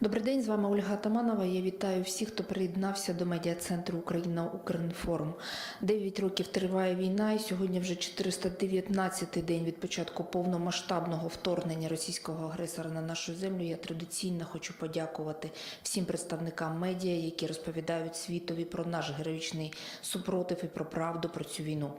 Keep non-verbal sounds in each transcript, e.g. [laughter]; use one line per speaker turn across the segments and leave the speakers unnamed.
Добрий день, з вами Ольга Атаманова. Я вітаю всіх, хто приєднався до медіа-центру Україна Укрінформ. Дев'ять років триває війна, і сьогодні вже 419-й день від початку повномасштабного вторгнення російського агресора на нашу землю. Я традиційно хочу подякувати всім представникам медіа, які розповідають світові про наш героїчний супротив і про правду про цю війну.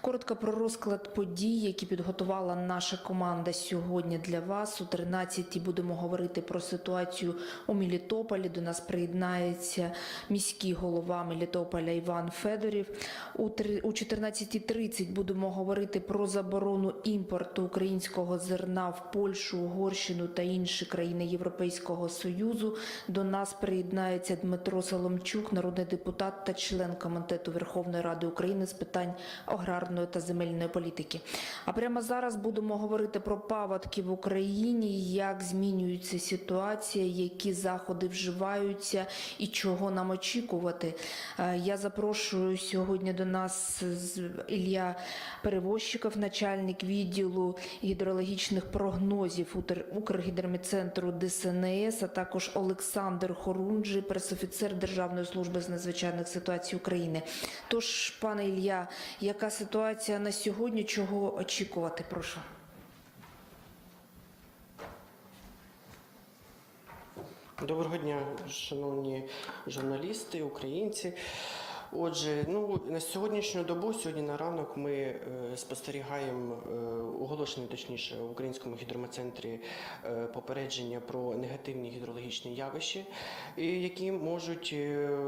Коротко про розклад подій, які підготувала наша команда сьогодні для вас. У 13-й будемо говорити про ситуацію у Мелітополі. До нас приєднається міський голова Мелітополя Іван Федорів. У 14.30 будемо говорити про заборону імпорту українського зерна в Польщу, Угорщину та інші країни Європейського Союзу. До нас приєднається Дмитро Соломчук, народний депутат та член комітету Верховної Ради України з питань аграрної та земельної політики. А прямо зараз будемо говорити про паводки в Україні, як змінюється ситуація, які заходи вживаються і чого нам очікувати. Е, Я запрошую сьогодні до нас Ілля Перевозчиков, начальник відділу гідрологічних прогнозів Укр- Укргідромецентру ДСНС, а також Олександр Хорунжий, пресофіцер Державної служби з надзвичайних ситуацій України. Тож, пане Ілля, яка ситуація на сьогодні? Чого очікувати? Прошу.
Доброго дня, шановні журналісти, українці. Отже, ну на сьогоднішню добу, сьогодні на ранок, ми е, спостерігаємо е, оголошене точніше в українському гідрометцентрі е, попередження про негативні гідрологічні явища, які можуть е,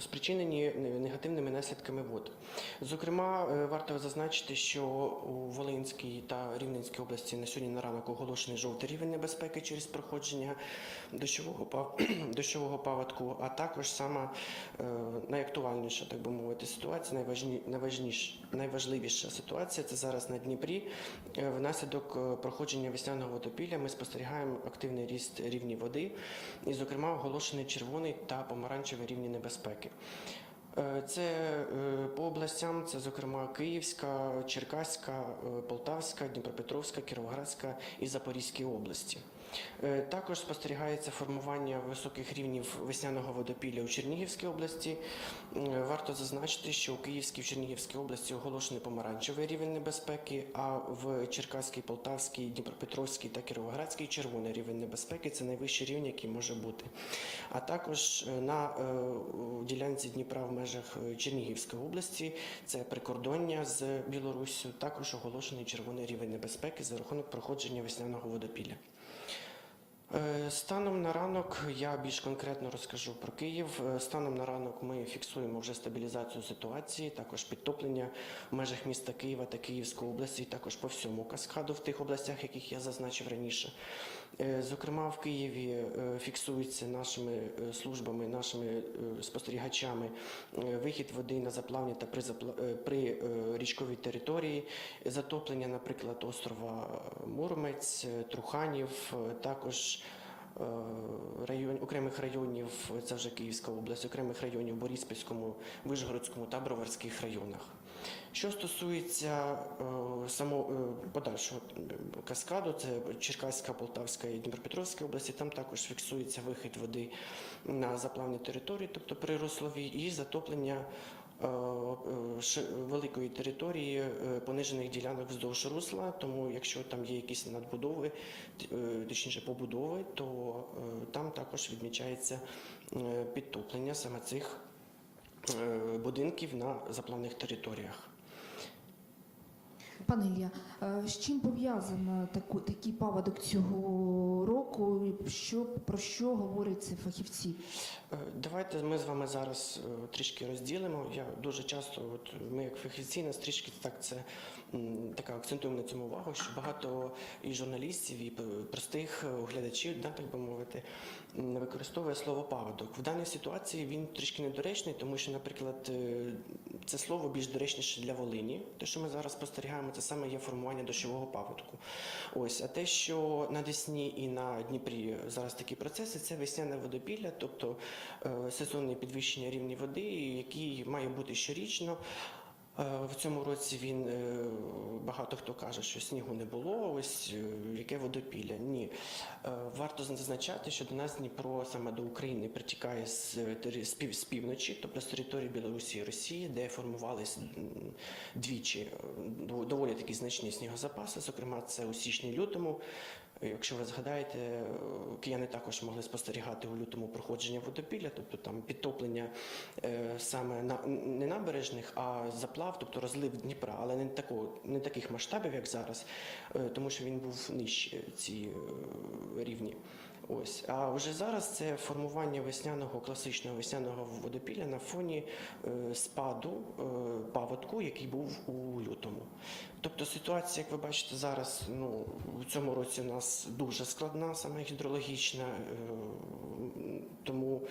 спричинені негативними наслідками вод. Зокрема, е, варто зазначити, що у Волинській та Рівненській області на сьогодні на ранок оголошений жовтий рівень небезпеки через проходження дощового пав... [clears throat] дощового паводку, а також сама е, найактуальніша, так би мовити, ситуація, найважні... найважливіша ситуація це зараз на Дніпрі. Е, Внаслідок е, проходження весняного водопілля ми спостерігаємо активний ріст рівні води, і, зокрема, оголошений червоний та помаранчевий рівні небезпеки. Е, Це по областям, це зокрема Київська, Черкаська, Полтавська, Дніпропетровська, Кіровоградська і Запорізькі області. Е, Також спостерігається формування високих рівнів весняного водопілля у Чернігівській області. Е, Варто зазначити, що у Київській в Чернігівській області оголошений помаранчевий рівень небезпеки, а в Черкаській, Полтавській, Дніпропетровській та Кіровоградській червоний рівень небезпеки це найвищий рівень, який може бути. А також е, на ділянці Дніпра в межах Чернігівської області це прикордоння з Білоруссю, також оголошений червоний рівень небезпеки за рахунок проходження весняного водопілля. Е, Станом на ранок я більш конкретно розкажу про Київ. Е, Станом на ранок ми фіксуємо вже стабілізацію ситуації, також підтоплення в межах міста Києва та Київської області, і також по всьому каскаду в тих областях, яких я зазначив раніше. Е, Зокрема, в Києві е, фіксується нашими е, службами, нашими спостерігачами вихід води на заплавні та при, річковій території, затоплення, наприклад, острова Муромець, Труханів, також район, окремих районів, це вже Київська область, окремих районів Бориспільському, Вишгородському та Броварських районах. Що стосується е, само е, подальшого е, каскаду, це Черкаська, Полтавська і Дніпропетровська області, там також фіксується вихід води на заплавні території, тобто прирослові, і затоплення великої території понижених ділянок вздовж русла. Тому, якщо там є якісь надбудови, точніше побудови, то там також відмічається підтоплення саме цих будинків на заплавних територіях.
Пане Ілля, е, з чим пов'язано такий паводок цього року? Що, про що говорять ці фахівці?
Е, Давайте ми з вами зараз е, трішки розділимо. Я дуже часто, от ми як фахівці, нас трішки так це така акцентуємо на цьому увагу, що багато і журналістів, і простих е, глядачів, да, так би мовити, використовує слово паводок. В даній ситуації він трішки недоречний, тому що, наприклад, це слово більш доречніше для Волині. Те, що ми зараз спостерігаємо, це саме є формування дощового паводку. Ось, а те, що на Десні і на Дніпрі зараз такі процеси, це весняне водопілля, тобто сезонне підвищення рівня води, який має бути щорічно. Е, В цьому році він е, багато хто каже, що снігу не було. Ось е, яке водопілля. Ні, Е, варто зазначати, що до нас Дніпро саме до України притікає з, з, пів, з півночі, тобто з території Білорусі і Росії, де формувались двічі е, доволі такі значні снігозапаси. Зокрема, це у січні-лютому. Якщо ви згадаєте, е, кияни також могли спостерігати у лютому проходження водопілля, тобто там підтоплення е, саме на не набережних, а заплав, тобто розлив Дніпра, але не такого, не таких масштабів, як зараз, е, тому що він був нижче ці рівні. Ось, а вже зараз це формування весняного класичного весняного водопілля на фоні е, спаду е, паводку, який був у лютому. Тобто ситуація, як ви бачите, зараз ну у цьому році у нас дуже складна, саме гідрологічна, е, тому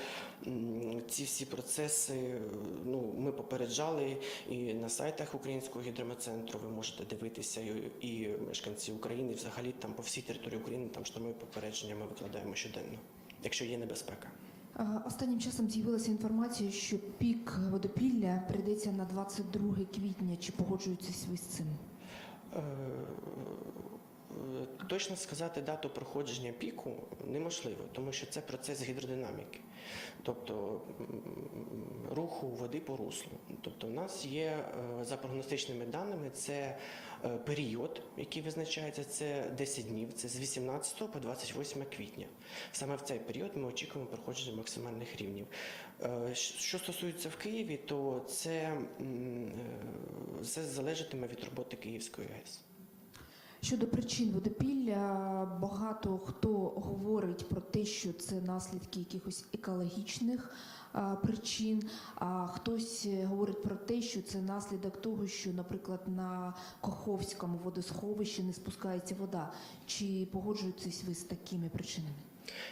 ці всі процеси ну, ми попереджали і на сайтах Українського гідрометцентру ви можете дивитися, і, мешканці України, взагалі там по всій території України там штурмові попередження ми викладаємо щоденно, якщо є небезпека.
Останнім часом з'явилася інформація, що пік водопілля прийдеться на 22 квітня. Чи погоджуєтесь ви з цим?
Е, Точно сказати дату проходження піку неможливо, тому що це процес гідродинаміки, тобто руху води по руслу. Тобто, в нас є е, за прогностичними даними це е, період, який визначається, це 10 днів, це з 18 по 28 квітня. Саме в цей період ми очікуємо проходження максимальних рівнів. Що стосується в Києві, то це, це залежатиме від роботи Київської ГЕС.
Щодо причин водопілля, багато хто говорить про те, що це наслідки якихось екологічних причин, а хтось говорить про те, що це наслідок того, що, наприклад, на Коховському водосховищі не спускається вода. Чи погоджуєтесь ви з такими причинами?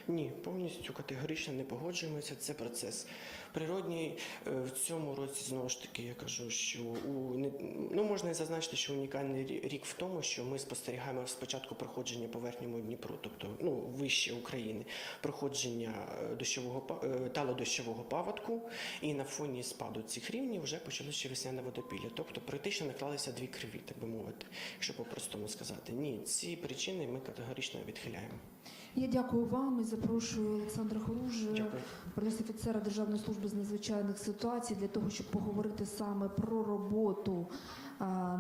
Ні, повністю категорично не погоджуємося. Це процес природній. Е, В цьому році знову ж таки я кажу, що у ну можна і зазначити, що унікальний рік в тому, що ми спостерігаємо спочатку проходження по верхньому Дніпру, тобто ну вище України, проходження е, дощового е, талодощового паводку, і на фоні спаду цих рівнів вже почалося весняне водопілля. Тобто практично наклалися дві криві, так би мовити, якщо по-простому сказати. Ні, ці причини ми категорично відхиляємо.
Я дякую вам і запрошую Олександра Хоружа, прес-офіцера Державної служби з надзвичайних ситуацій, для того, щоб поговорити саме про роботу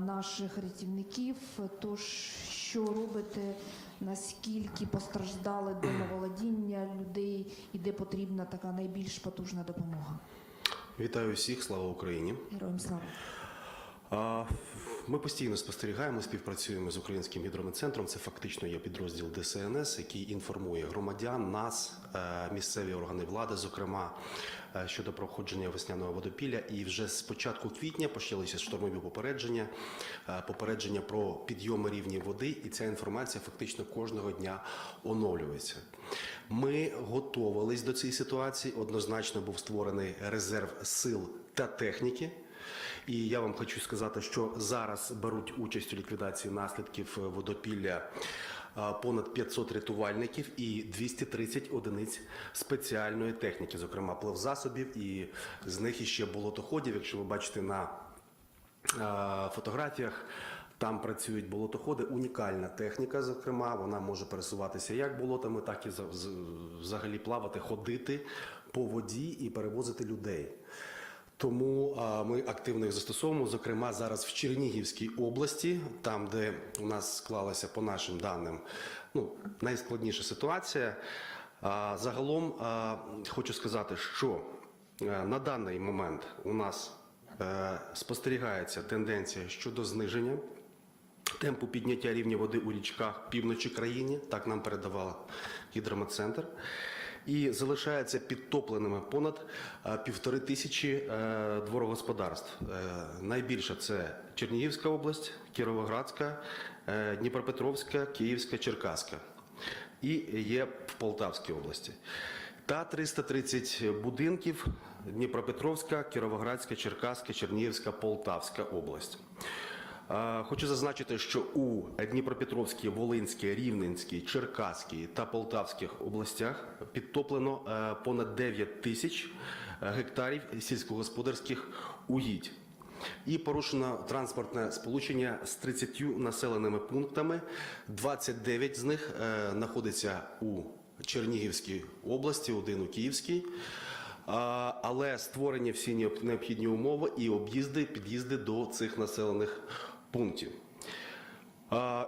наших рятівників. Тож, що робите, наскільки постраждали домоволодіння людей і де потрібна така найбільш потужна допомога?
Вітаю всіх, слава Україні.
Героям слава!
Ми постійно спостерігаємо, співпрацюємо з українським гідрометцентром. Це фактично є підрозділ ДСНС, який інформує громадян, нас, е, місцеві органи влади, зокрема е, щодо проходження весняного водопілля. І вже з початку квітня почалися штормові попередження, е, попередження про підйоми рівнів води, і ця інформація фактично кожного дня оновлюється. Ми готувались до цієї ситуації. Однозначно був створений резерв сил та техніки. І я вам хочу сказати, що зараз беруть участь у ліквідації наслідків е, водопілля понад 500 рятувальників і 230 одиниць спеціальної техніки, зокрема плавзасобів, і з них іще болотоходів. Якщо ви бачите на е, фотографіях. Там працюють болотоходи, унікальна техніка. Зокрема, вона може пересуватися як болотами, так і за- взагалі плавати, ходити по воді і перевозити людей. Тому ми активно їх застосовуємо. Зокрема, зараз в Чернігівській області, там, де у нас склалася по нашим даним ну, найскладніша ситуація. А, загалом хочу сказати, що е, на даний момент у нас е, спостерігається тенденція щодо зниження темпу підняття рівня води у річках півночі країни, так нам передавав гідрометцентр. І залишається підтопленими понад е, півтори тисячі е, дворогосподарств. Е, Найбільше це Чернігівська область, Кіровоградська, Дніпропетровська, Київська, Черкаська. І є в Полтавській області. Та 330 будинків Дніпропетровська, Кіровоградська, Черкаська, Чернігівська, Полтавська область. Хочу зазначити, що у Дніпропетровській, Волинській, Рівненській, Черкаській та Полтавських областях підтоплено е, понад 9 тисяч е, гектарів сільськогосподарських угідь. І порушено транспортне сполучення з 30 населеними пунктами. 29 з них е, знаходиться у Чернігівській області, один у Київській. Але створені всі необхідні умови і об'їзди, під'їзди до цих населених пунктів.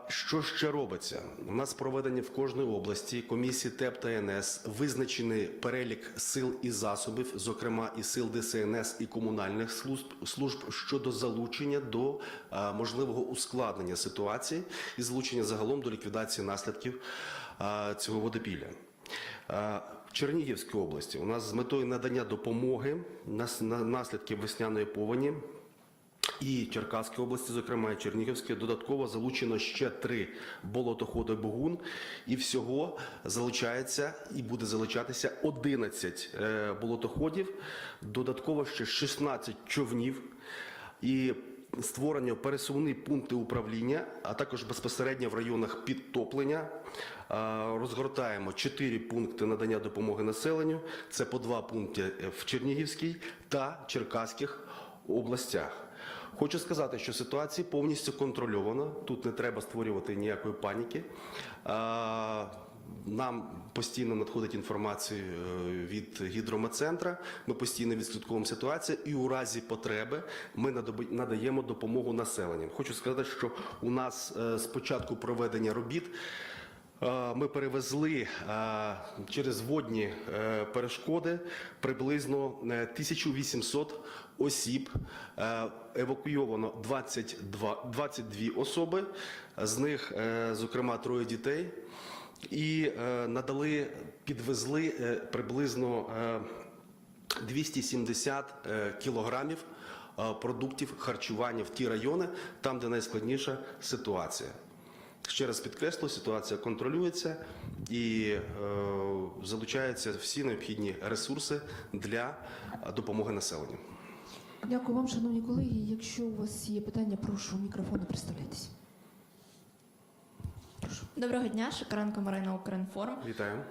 Що ще робиться? У нас проведені в кожній області комісії ТЕП та НС, визначений перелік сил і засобів, зокрема і сил ДСНС і комунальних служб, служб щодо залучення до можливого ускладнення ситуації і залучення загалом до ліквідації наслідків цього водопілля. В Чернігівській області у нас з метою надання допомоги на наслідки весняної повені і Черкаської області, зокрема і Чернігівської, додатково залучено ще три болотоходи Богун, і всього залучається і буде залучатися 11 е, болотоходів, додатково ще 16 човнів і створення пересувні пункти управління, а також безпосередньо в районах підтоплення. Е, Розгортаємо 4 пункти надання допомоги населенню. Це по два пункти в Чернігівській та Черкаських областях. Хочу сказати, що ситуація повністю контрольована. Тут не треба створювати ніякої паніки. Нам постійно надходить інформація е, від гідрометцентра. Ми постійно відслідковуємо ситуацію, і у разі потреби ми надаємо допомогу населенню. Хочу сказати, що у нас е, з початку проведення робіт Е, Ми перевезли е, через водні е, перешкоди приблизно е, 1800 осіб. Е, Евакуйовано 22, 22 особи, з них, е, зокрема, троє дітей. І е, надали, підвезли е, приблизно е, 270 е, кілограмів е, продуктів харчування в ті райони, там, де найскладніша ситуація. Ще раз підкреслю, ситуація контролюється і е, залучаються всі необхідні ресурси для допомоги населенню.
Дякую вам, шановні колеги. Якщо у вас є питання, прошу мікрофону представляйтесь.
Доброго дня, Шикаренко Марина Укрінформ.
Вітаю.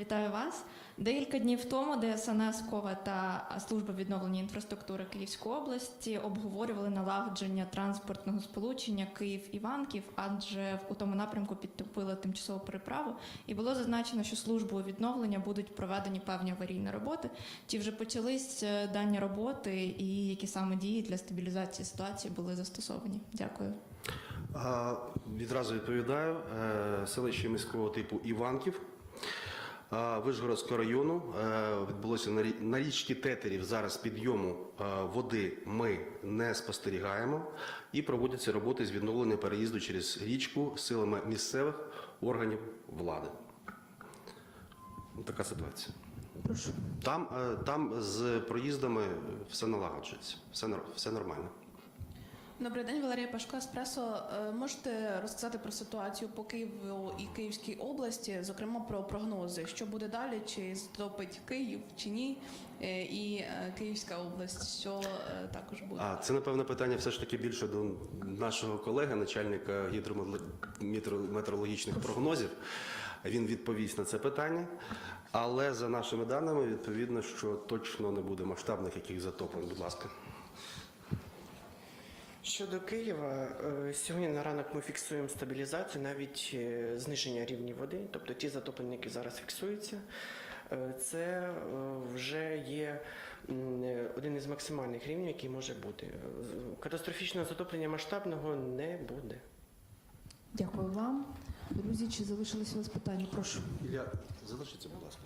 Вітаю вас. Декілька днів тому ДСНС Кова та служба відновлення інфраструктури Київської області обговорювали налагодження транспортного сполучення Київ-Іванків, адже у тому напрямку підтопили тимчасову переправу, і було зазначено, що службою відновлення будуть проведені певні аварійні роботи. Чи вже почались е, дані роботи, і які саме дії для стабілізації ситуації були застосовані? Дякую.
Відразу відповідаю. Е, Селище міського типу Іванків. Вишгородського району е, відбулося на рі- на річці Тетерів. Зараз підйому е, води ми не спостерігаємо і проводяться роботи з відновлення переїзду через річку силами місцевих органів влади. Така ситуація.
Прошу.
Там, е, там з проїздами все налагоджується, все, все нормально.
Добрий день, Валерія Пашко, Еспресо. Е, Можете розказати про ситуацію по Києву і Київській області, зокрема про прогнози, що буде далі, чи затопить Київ чи ні, Е, і е, Київська область, що також буде.
А це напевно питання все ж таки більше до нашого колеги, начальника гідрометеорологічних прогнозів. Він відповість на це питання. Але за нашими даними, відповідно, що точно не буде масштабних яких затоплень. Будь ласка.
Щодо Києва, е, сьогодні на ранок ми фіксуємо стабілізацію, навіть е, зниження рівня води, тобто ті затоплення, які зараз фіксуються, е, це вже є один із максимальних рівнів, який може бути. Катастрофічного затоплення масштабного не буде.
Дякую вам. Друзі, чи залишилися у вас питання? Прошу.
Ілля, залишіться, будь ласка.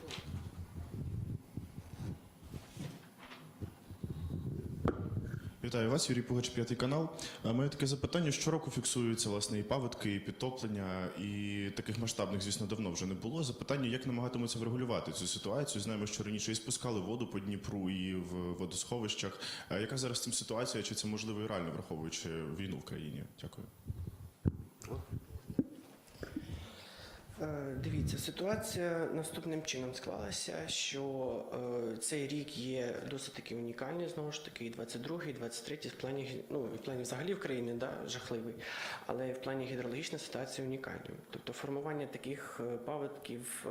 Вітаю вас, Юрій Пугач, п'ятий канал. Моє таке запитання: щороку фіксуються власне і паводки, і підтоплення, і таких масштабних, звісно, давно вже не було. Запитання, як намагатимуться врегулювати цю ситуацію? Знаємо, що раніше і спускали воду по Дніпру і в водосховищах. Яка зараз цим ситуація? Чи це можливо і реально враховуючи війну в країні? Дякую.
Е, Дивіться, ситуація наступним чином склалася, що е, цей рік є досить таки унікальний, знову ж таки, і 22-й, і 23-й в плані ну, в плані взагалі в країні да, жахливий, але в плані гідрологічної ситуації унікальною. Тобто формування таких е, паводків,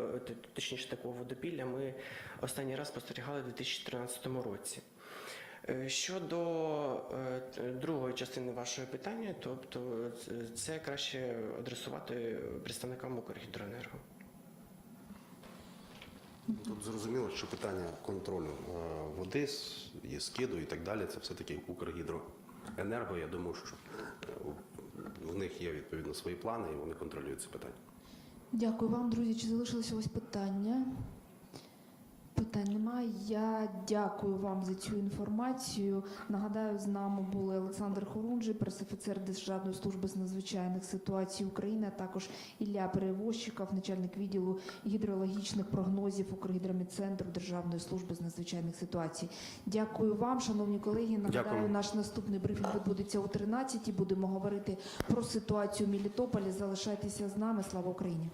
точніше такого водопілля, ми останній раз спостерігали у 2013 році. Е, Щодо е, другої частини вашого питання, тобто це- це краще адресувати представникам Укргідроенерго.
Тут зрозуміло, що питання контролю е, води, є скиду і так далі, це все-таки Укргідроенерго. Я думаю, що е, в них є відповідно свої плани і вони контролюють це питання.
Дякую вам, друзі. Чи залишилося у вас питання? Питань немає. Я дякую вам за цю інформацію. Нагадаю, з нами були Олександр Хорунжий, пресофіцер Державної служби з надзвичайних ситуацій України, а також Ілля Перевозчиков, начальник відділу гідрологічних прогнозів Укргідромедцентру Державної служби з надзвичайних ситуацій. Дякую вам, шановні колеги. Нагадаю,
Дякую.
наш наступний брифінг відбудеться о 13 Будемо говорити про ситуацію в Мелітополі. Залишайтеся з нами. Слава Україні!